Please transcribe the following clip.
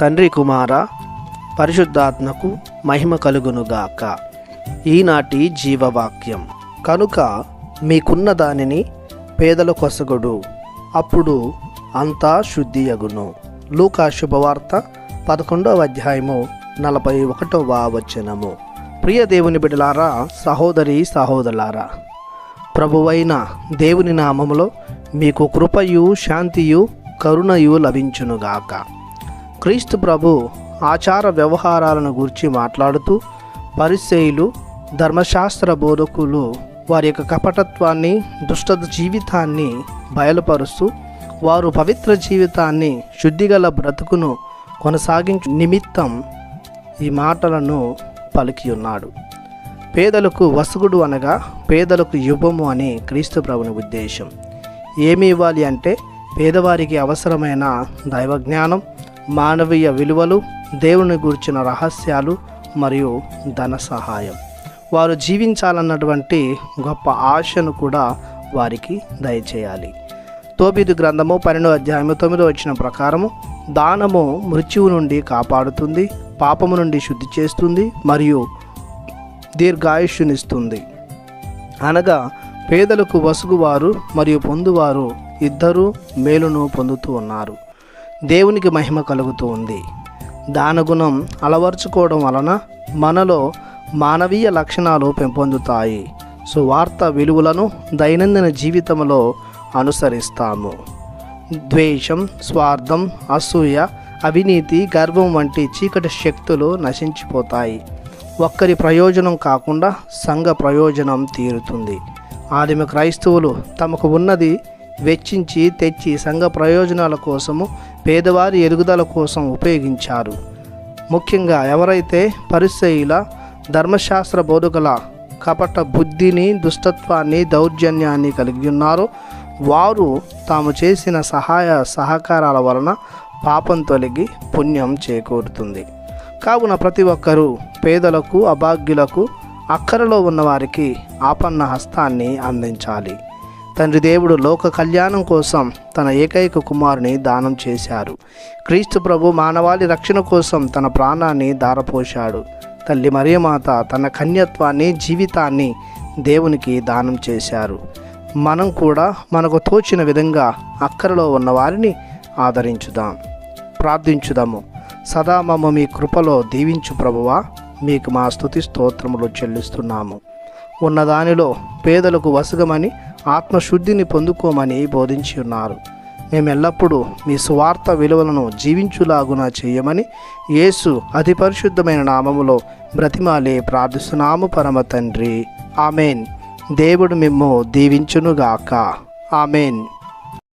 తండ్రి కుమార పరిశుద్ధాత్మకు మహిమ కలుగునుగాక. ఈనాటి జీవవాక్యం. కనుక మీకున్న దానిని పేదల కొసగుడు అప్పుడు అంతా శుద్ధియగును. లూకా శుభవార్త పదకొండవ అధ్యాయము నలభై ఒకటవ వచనము. ప్రియ దేవుని బిడలారా సహోదరి సహోదరులారా ప్రభువైన దేవుని నామములో మీకు కృపయు శాంతియు కరుణయు లభించునుగాక. క్రీస్తు ప్రభు ఆచార వ్యవహారాలను గురించి మాట్లాడుతూ పరిశైలు ధర్మశాస్త్ర బోధకులు వారి యొక్క కపటత్వాన్ని దుష్ట జీవితాన్ని బయలుపరుస్తూ వారు పవిత్ర జీవితాన్ని శుద్ధిగల బ్రతుకును కొనసాగించు నిమిత్తం ఈ మాటలను పలికి ఉన్నాడు. పేదలకు వసుగుడు అనగా పేదలకు యువము అని క్రీస్తు ప్రభుని ఉద్దేశం. ఏమి ఇవ్వాలి అంటే పేదవారికి అవసరమైన దైవజ్ఞానం మానవీయ విలువలు దేవుని గురించిన రహస్యాలు మరియు ధన సహాయం. వారు జీవించాలన్నటువంటి గొప్ప ఆశను కూడా వారికి దయచేయాలి. తోబీదు గ్రంథము పన్నెండో అధ్యాయము తొమ్మిదో వచ్చిన ప్రకారము దానము మృత్యువు నుండి కాపాడుతుంది పాపము నుండి శుద్ధి చేస్తుంది మరియు దీర్ఘాయుష్యునిస్తుంది. అనగా పేదలకు వసుగువారు మరియు పొందువారు ఇద్దరు మేలును పొందుతూ ఉన్నారు. దేవునికి మహిమ కలుగుతూ ఉంది. దానగుణం అలవర్చుకోవడం వలన మనలో మానవీయ లక్షణాలు పెంపొందుతాయి. సువార్త విలువలను దైనందిన జీవితంలో అనుసరిస్తాము. ద్వేషం స్వార్థం అసూయ అవినీతి గర్వం వంటి చీకటి శక్తులు నశించిపోతాయి. ఒక్కరి ప్రయోజనం కాకుండా సంఘ ప్రయోజనం తీరుతుంది. ఆదిమ క్రైస్తవులు తమకు ఉన్నది వెచ్చించి తెచ్చి సంఘ ప్రయోజనాల కోసము పేదవారి ఎదుగుదల కోసం ఉపయోగించారు. ముఖ్యంగా ఎవరైతే పరిశైల ధర్మశాస్త్ర బోధకుల కపట బుద్ధిని దుష్టత్వాన్ని దౌర్జన్యాన్ని కలిగి ఉన్నారో వారు తాము చేసిన సహాయ సహకారాల వలన పాపం తొలగి పుణ్యం చేకూరుతుంది. కావున ప్రతి ఒక్కరూ పేదలకు అభాగ్యులకు అక్కరలో ఉన్నవారికి ఆపన్న హస్తాన్ని అందించాలి. తండ్రి దేవుడు లోక కళ్యాణం కోసం తన ఏకైక కుమారుని దానం చేశారు. క్రీస్తు ప్రభు మానవాళి రక్షణ కోసం తన ప్రాణాన్ని దారపోశాడు తల్లి మరియమాత తన కన్యత్వాన్ని జీవితాన్ని దేవునికి దానం చేశారు. మనం కూడా మనకు తోచిన విధంగా అక్కరలో ఉన్న వారిని ఆదరించుదాం. ప్రార్థించుదాము. సదా మమ్మ మీ కృపలో దీవించు ప్రభువా మీకు మా స్థుతి స్తోత్రములు చెల్లిస్తున్నాము. ఉన్నదానిలో పేదలకు వసగమని ఆత్మశుద్ధిని పొందుకోమని బోధించి ఉన్నారు. మేము ఎల్లప్పుడూ మీ సువార్త విలువలను జీవించులాగున చేయమని యేసు అతి పరిశుద్ధమైన నామములో బ్రతిమాలే ప్రార్థిస్తున్నాము పరమ తండ్రి. ఆమెన్. దేవుడు మిమ్ము దీవించునుగాక. ఆమెన్.